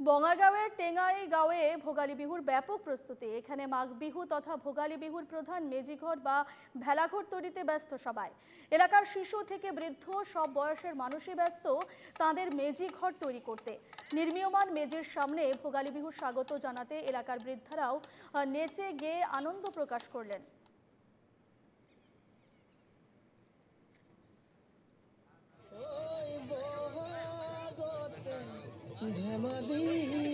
বঙ্গাইগাঁওয়ের টেঙ্গাই গাঁওয়ে ভোগালী বিহুর ব্যাপক প্রস্তুতি। এখানে মাঘ বিহু তথা ভোগালী বিহুর প্রধান মেজিঘর বা ভেলাঘর তৈরিতে ব্যস্ত সবাই। এলাকার শিশু থেকে বৃদ্ধ, সব বয়সের মানুষই ব্যস্ত তাদের মেজি ঘর তৈরি করতে। নির্মীয়মান মেজির সামনে ভোগালী বিহুর স্বাগত জানাতে এলাকার বৃদ্ধারাও নেচে গেয়ে আনন্দ প্রকাশ করলেন। ধেমালি